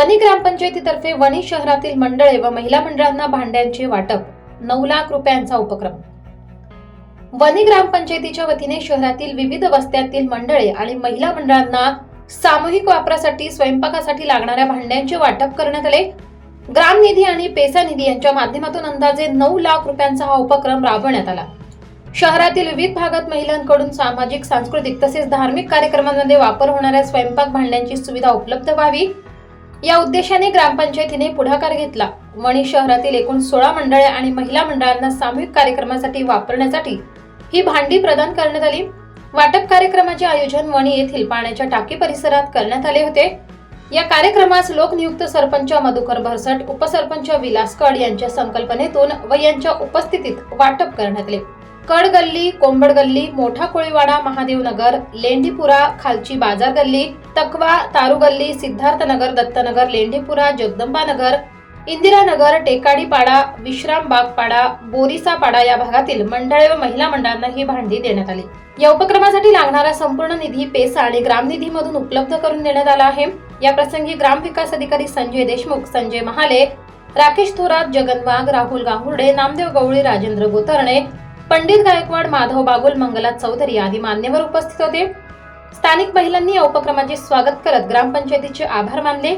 वणी ग्रामपंचायतीतर्फे वणी शहरातील मंडळे व महिला मंडळांना भांड्यांचे वाटप नऊ लाख रुपयांचा उपक्रम. वणी ग्रामपंचायतीच्या वतीने शहरातील विविध वस्त्यातील मंडळे आणि महिला मंडळांना सामूहिक वापरासाठी स्वयंपाकासाठी लागणाऱ्या भांड्यांचे वाटप करण्यात आले. ग्राम निधी आणि पेसा निधी यांच्या माध्यमातून अंदाजे नऊ लाख रुपयांचा हा उपक्रम राबवण्यात आला. शहरातील विविध भागात महिलांकडून सामाजिक सांस्कृतिक तसेच धार्मिक कार्यक्रमांमध्ये वापर होणाऱ्या स्वयंपाक भांड्यांची सुविधा उपलब्ध व्हावी. या उद्देशाने ग्रामपंचायतीने पुढाकार घेतला. वणी शहरातील एकूण सोळा मंडळे आणि महिला मंडळांना सामूहिक कार्यक्रमासाठी वापरण्यासाठी ही भांडी प्रदान करण्यात आली. वाटप कार्यक्रमाचे आयोजन वणी येथील पाण्याच्या टाकी परिसरात करण्यात आले होते. या कार्यक्रमास लोकनियुक्त सरपंच मधुकर भरसट उपसरपंच विलास कड यांच्या संकल्पनेतून व यांच्या उपस्थितीत वाटप करण्यात आले. कड गल्ली कोंबड गल्ली मोठा कोळीवाडा महादेव नगर लेंडीपुरा खालची बाजार गल्ली तकवा तारू गल्ली सिद्धार्थ नगर दत्तनगर लेंडीपुरा जगदंबा नगर इंदिरानगर टेकाडी पाडा बोरिसापाडा पाडा पाडा या भागातील मंडळे व महिला मंडळांना ही भांडी देण्यात आली. या उपक्रमासाठी लागणारा संपूर्ण निधी पेसा आणि ग्रामनिधीमधून उपलब्ध करून देण्यात आला आहे. या प्रसंगी ग्रामविकास अधिकारी संजय देशमुख संजय महाले राकेश थोरात जगन वाघ राहुल गांगुर्डे नामदेव गवळी राजेंद्र गोतरणे पंडित गायकवाड माधव बागुल मंगला चौधरी आदी मान्यवर उपस्थित होते. स्थानिक महिलांनी या उपक्रमाचे स्वागत करत ग्रामपंचायतीचे आभार मानले.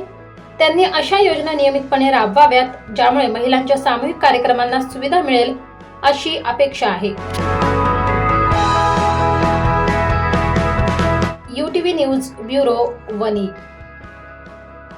त्यांनी अशा योजना नियमितपणे राबवाव्यात ज्यामुळे महिलांच्या सामूहिक कार्यक्रमांना सुविधा मिळेल अशी अपेक्षा आहे. U TV news bureau Wani